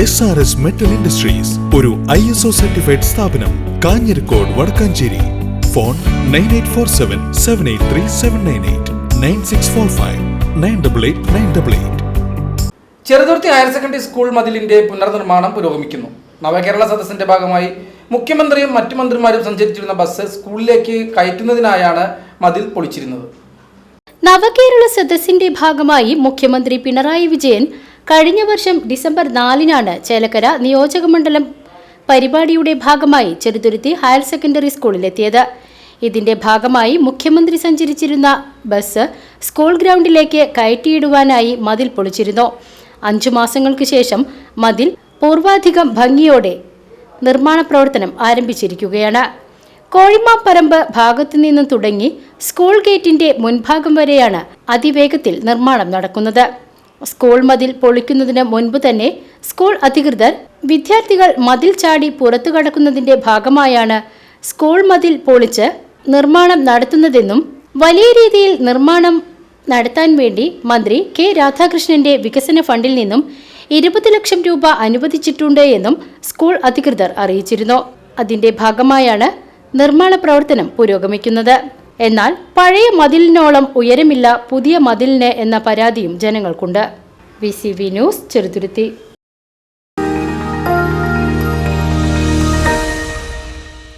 S R S metal industries ഒരു I S O certified സ്ഥാപനം Kanjirakode Wadakkanchery. Phone nine eight four seven seven eight three seven nine eight nine six four five nine double eight nine double eight Cheruthuruthy higher secondary school മതിലിന്റെ പുനർനിർമ്മാണം പുരോഗമിക്കുന്നു. നവകേരള സദസ്സിന്റെ ഭാഗമായി മുഖ്യമന്ത്രിയും മറ്റു മന്ത്രിമാരും സഞ്ചരിച്ചിരുന്ന ബസ് സ്കൂളിലേക്ക് കയറ്റുന്നതിനായാണ് മതിൽ പൊളിച്ചിരുന്നത്. നവകേരള സദസ്സിന്റെ ഭാഗമായി മുഖ്യമന്ത്രി പിണറായി വിജയൻ കഴിഞ്ഞ വർഷം ഡിസംബർ നാലിനാണ് ചേലക്കര നിയോജകമണ്ഡലം പരിപാടിയുടെ ഭാഗമായി ചെറുതുരുത്തി ഹയർ സെക്കൻഡറി സ്കൂളിലെത്തിയത്. ഇതിന്റെ ഭാഗമായി മുഖ്യമന്ത്രി സഞ്ചരിച്ചിരുന്ന ബസ് സ്കൂൾ ഗ്രൗണ്ടിലേക്ക് കയറ്റിയിടുവാനായി മതിൽ പൊളിച്ചിരുന്നു. അഞ്ചു മാസങ്ങൾക്ക് ശേഷം മതിൽ പൂർവാധികം ഭംഗിയോടെ നിർമ്മാണ പ്രവർത്തനം ആരംഭിച്ചിരിക്കുകയാണ്. കോഴിമാപ്പറമ്പ് ഭാഗത്തു നിന്നും തുടങ്ങി സ്കൂൾ ഗേറ്റിന്റെ മുൻഭാഗം വരെയാണ് അതിവേഗത്തിൽ നിർമ്മാണം നടക്കുന്നത്. സ്കൂൾ മതിൽ പൊളിക്കുന്നതിന് മുൻപ് തന്നെ സ്കൂൾ അധികൃതർ വിദ്യാർത്ഥികൾ മതിൽ ചാടി പുറത്തു കടക്കുന്നതിന്റെ ഭാഗമായാണ് സ്കൂൾ മതിൽ പൊളിച്ച് നിർമ്മാണം നടത്തുന്നതെന്നും വലിയ രീതിയിൽ നിർമ്മാണം നടത്താൻ വേണ്ടി മന്ത്രി കെ രാധാകൃഷ്ണന്റെ വികസന ഫണ്ടിൽ നിന്നും ഇരുപത് ലക്ഷം രൂപ അനുവദിച്ചിട്ടുണ്ട് എന്നും സ്കൂൾ അധികൃതർ അറിയിച്ചിരുന്നു. അതിന്റെ ഭാഗമായാണ് നിർമ്മാണ പ്രവർത്തനം പുരോഗമിക്കുന്നത്. എന്നാൽ പഴയ മതിലിനോളം ഉയരമില്ല പുതിയ മതിലിന് എന്ന പരാതിയും ജനങ്ങൾക്കുണ്ട്. V C V news Cheruthuruthy.